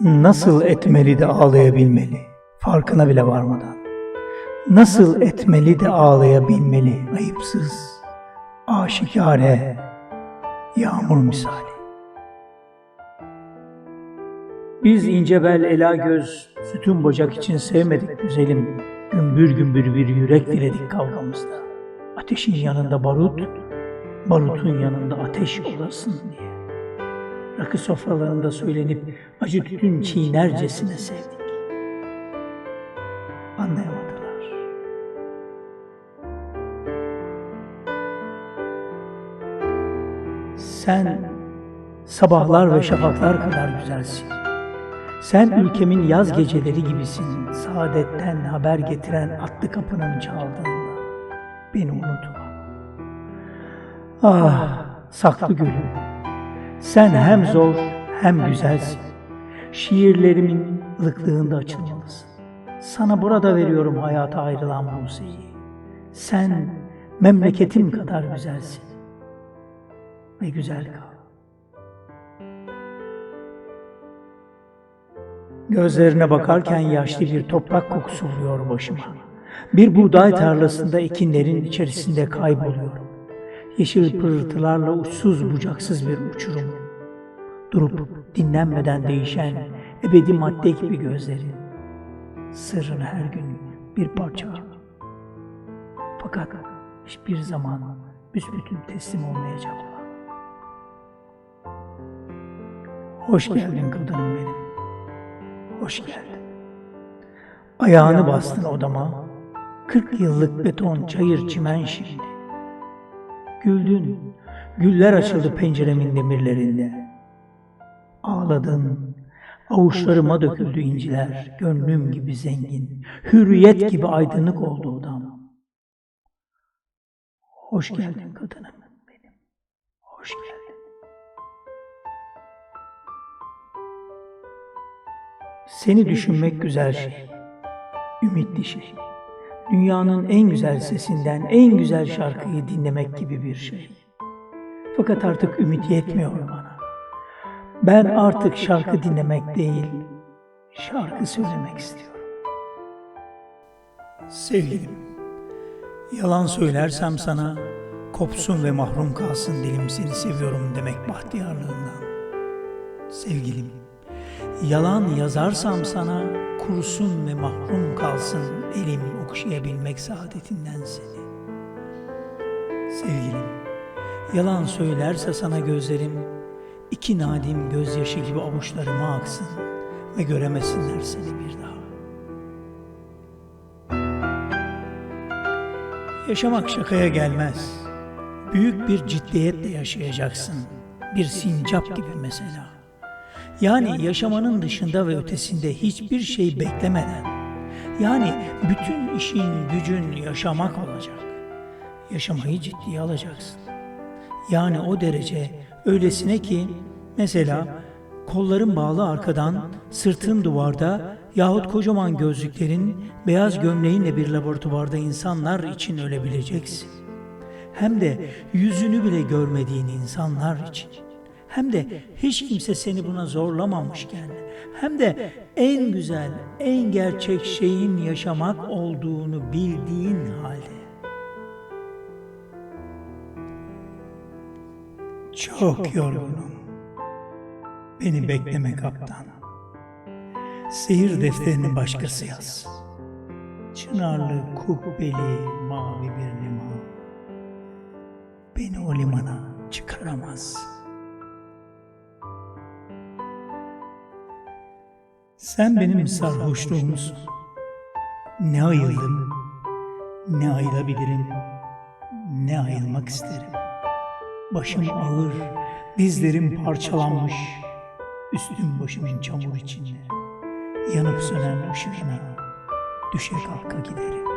Nasıl etmeli de ağlayabilmeli, farkına bile varmadan. Nasıl etmeli de ağlayabilmeli, ayıpsız, aşikare, yağmur misali. Biz ince bel ela göz, sütun bocak için sevmedik güzelim. Gümbür gümbür bir yürek diledik kavgamızda. Ateşin yanında barut, barutun yanında ateş olasın. Rakı sofralarında söylenip acı tütün çiğnercesine sevdik. Anlayamadılar. Sen sabahlar ve şafaklar kadar güzelsin. Sen ülkemin yaz geceleri gibisin. Saadetten haber getiren atlı kapının çaldığında. Beni unutma. Ah saklı gülüm. Sen hem zor hem güzelsin. Şiirlerimin ılıklığında açılmalısın. Sana burada veriyorum hayata ayrılan Buse'yi. Sen memleketim kadar güzelsin. Ve güzel kal. Gözlerine bakarken yaşlı bir toprak kokusu vuruyor başıma. Bir buğday tarlasında ekinlerin içerisinde kayboluyorum. Yeşil pırıltılarla uçsuz bucaksız bir uçurum. Durup dinlenmeden değişen ebedi madde gibi gözlerin. Sırrını her gün bir parça. Fakat hiçbir zaman büsbütün teslim olmayacaklar. Hoş geldin kadınım benim. Hoş geldin. Ayağını bastın odama. Kırk yıllık beton çayır çimen şimdi. Güldün. Güller açıldı penceremin demirlerinde. Ağladın. Avuçlarıma döküldü inciler. Gönlüm gibi zengin. Hürriyet gibi aydınlık oldu odam. Hoş geldin kadınım benim. Hoş geldin. Seni düşünmek güzel şey. Ümitli şey. Dünyanın en güzel sesinden en güzel şarkıyı dinlemek gibi bir şey. Fakat artık ümit yetmiyor bana. Ben artık şarkı dinlemek değil, şarkı söylemek istiyorum. Sevgilim, yalan söylersem sana kopsun ve mahrum kalsın dilim seni seviyorum demek bahtiyarlığından. Sevgilim, Yalan yazarsam sana kurusun ve mahrum kalsın elim okşayabilmek saadetinden seni. Sevgilim, yalan söylerse sana gözlerim iki nadim gözyaşı gibi avuçlarıma aksın ve göremesinler seni bir daha. Yaşamak şakaya gelmez. Büyük bir ciddiyetle yaşayacaksın. Bir sincap gibi mesela. Yani yaşamanın dışında ve ötesinde hiçbir şey beklemeden. Yani bütün işin gücün yaşamak olacak. Yaşamayı ciddiye alacaksın. Yani o derece öylesine ki mesela kolların bağlı arkadan, sırtın duvarda yahut kocaman gözlüklerin, beyaz gömleğinle bir laboratuvarda insanlar için ölebileceksin. Hem de yüzünü bile görmediğin insanlar için hem de hiç kimse seni buna zorlamamışken, hem de en güzel, en gerçek şeyin yaşamak olduğunu bildiğin halde. Çok yorgunum. Beni bekleme kaptan. Seyir defterini başkası yaz. Çınarlı, kubbeli, mavi bir liman. Beni o limana çıkaramaz.'' Sen benim sarhoşluğumsun. Ne ayıldım, ne ayılabilirim, ne ayılmak isterim. Başım ağır, dizlerim parçalanmış, üstüm başımın çamur içinde. Yanıp sönen ışığına düşe kalka giderim.